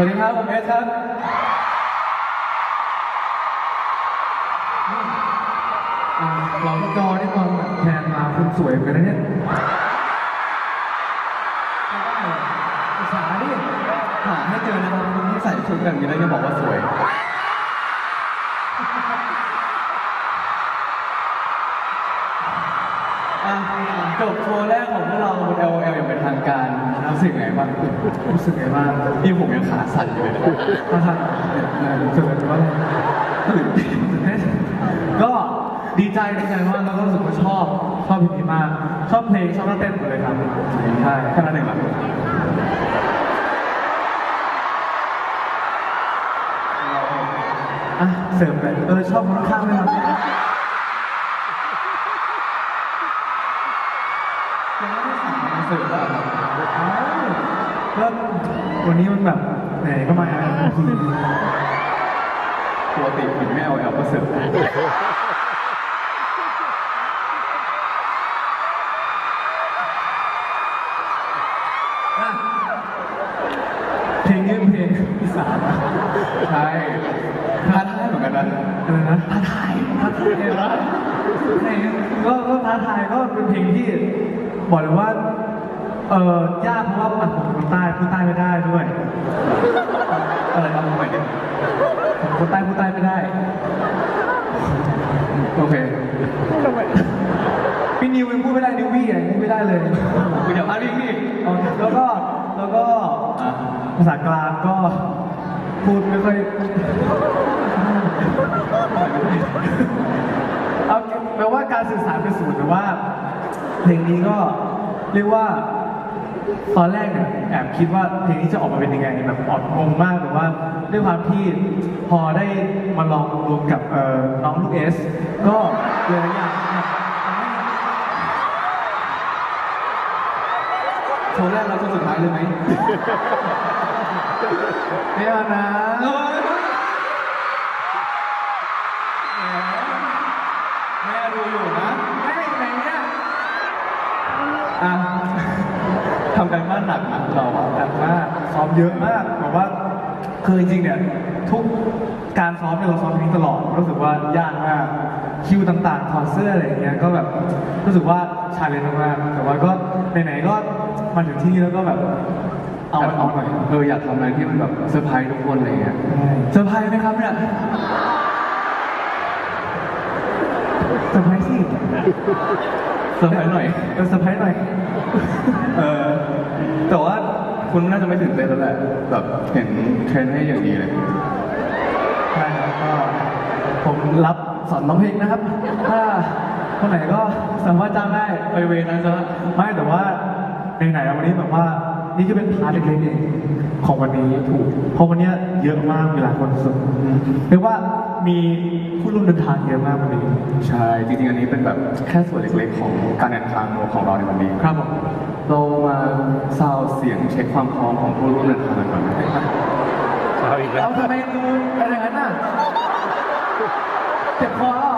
วัสดีครับผมเอสครับอ่าเราจอนี่ตอนแทนมาคุณสวยเหมือนกันนะเนี่ยอุตส่าห์ดิหาให้เจอนะครับคุณที่ใส่ชุดแบบนี้แล้วจะบอกว่าสวย จบโชว์แรกของพวกเราบน L O L อย่างเป็นทางการรู้สึกไงบ้างรู้สึกไงบ้างนี่ผมยังขาสั่นอยู่เลยนะครับรู้สึกว่าอะไรตื่นเต้นก็ดีใจดีใจมากแล้วก็รู้สึกว่าชอบชอบเพลงนี้มาก ชอบเพลงชอบท่าเต้นหมดเลยครับใช่แค่นั้นเองครับอะเสริมไปเออชอบคนข้างๆไหมครับ สั่งมาเสิร์ฟแล้วเหรออ้าวก็วันนี้มันแบบไหนก็มาทีปกติผิดไม่เอาแอลก็เสิร์ฟอะเพลงนี้เป็นเพลงอีสานใช่ท้าทายเหมือนกันนะอะไรนะท้าทายท้าทายเหรอเพลงก็ก็ท้าทายก็เป็นเพลงที่บอกเลยว่า เออยากเพราะว่าอะผมเป็นคนใต้พูดใต้ไม่ได้ด้วยอะไรนะผมหมายถึงผมคนใต้พูดใต้ไม่ได้ โอเคพี่นิวยังพูดไม่ได้นิววี่อะยังพูดไม่ได้เลยคุณอย่าพลาดพี่นี่เอาแล้วก็แล้วก็อะภาษากลางก็พูดไม่ค่อยเอาแปลว่าการสื่อสารเป็นศูนย์แต่ว่าเพลงนี้ก็เรียกว่า ตอนแรกเนี่ยแอบคิดว่าเพลงนี้จะออกมาเป็นยังไงแบบออกงงมากแต่ว่าด้วยความที่พอได้มาลองรวมกับเอ่อน้องลูกเอส ก็เลยอยากแบบโชว์แรกเราโชว์สุดท้ายเลยไหมไม่เอานะแม่ดูอยู่นะแม่ไหนเนี่ยอะำการบ้านหนักนะเราอะหนักมากซ้อมเยอะมากแบบว่าคือจริงๆเนี่ยทุกการซ้อมเนี่ยเราซ้อมเพลงนี้ตลอดรู้สึกว่ายากมากคิวต่างๆถอดเสื้ออะไรอย่างเงี้ยก็แบบรู้สึกว่าชาเลนจ์มากๆแต่ว่าก็ไหนๆก็มาถึงที่นี่แล้วก็แบบเอาเอาหน่อยเอออยากทำอะไรที่มันแบบเซอร์ไพรส์ทุกคนอะไรเงี้ยเซอร์ไพรส์ไหมครับเนี่ยเซอร์ไพรส์สิ เซอร์ไพรส์หน่อยเออเซอร์ไพรส์หน่อย เออ แต่ว่าคุณน่าจะไม่ตื่นเต้นแล้วแหละ แบบเห็นเทรนให้อย่างดีเลย ใช่ครับก็ผมรับสอนร้องเพลงนะครับ ถ้าคนไหนก็สามารถจ้างได้ไปเวรนะจ๊ะไม่แต่ว่าไหนๆวันนี้แบบว่า นี่ก็เป็นพาร์ทเล็กๆเองของวันนี้ถูกเพราะวันนี้เยอะมากมีหลายคนสุดเรียกว่ามีผู้ร่วมเดินทางเยอะมากวันนี้ ใช่ จริงๆ อันนี้เป็นแบบแค่ส่วนเล็กๆ ของการเดินทางของเราในวันนี้ ครับผมเรามาซาวเสียงเช็คความพร้อมของผู้ร่วมเดินทางกันก่อนนะครับเอาอีกแล้วเอาทำไมดูอะไรอย่างนั้นน่ะเจ็บคอแล้วเหรอไม่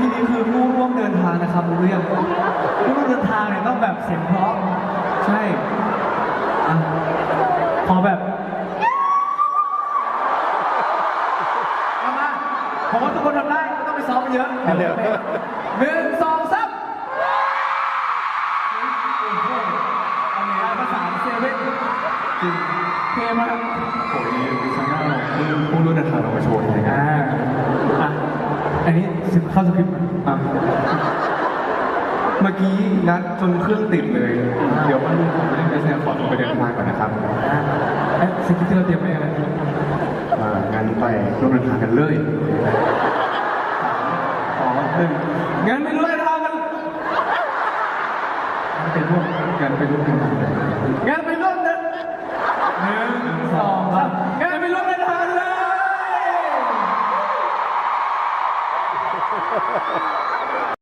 ทุกคนในที่นี้คือผู้ร่วมเดินทางนะครับรู้หรือยังผู้ร่วมเดินทางเนี่ยต้องแบบเสียงเพราะใช่อะขอแบบเอามาผมว่าทุกคนทำได้ไม่ต้องไปซ้อมเยอะเอาเร็วหนึ่งสองสามอันนี้ภาษาเซเว่นจริงเท่มากโอ้ยดิฉันว่าเราผู้ร่วมเดินทางเรามาโชว์ยังไงกัน อ่าอะอันนี้เข้าสคริปต์ไหม อะ เมื่อกี้นัดจนเครื่องติดเลย เดี๋ยวมันผมไม่ได้ไปแสดงขอตัวไปเดินทางก่อนนะครับอะเอ๊ะสคริปต์ที่เราเตรียมไว้อะไรอ่างั้นไปร่วมเดินทางกันเลยสองหนึ่งงั้นไม่รู้เลยทางกันมันเป็นพวกงั้นไปร่วมเดินทางกัน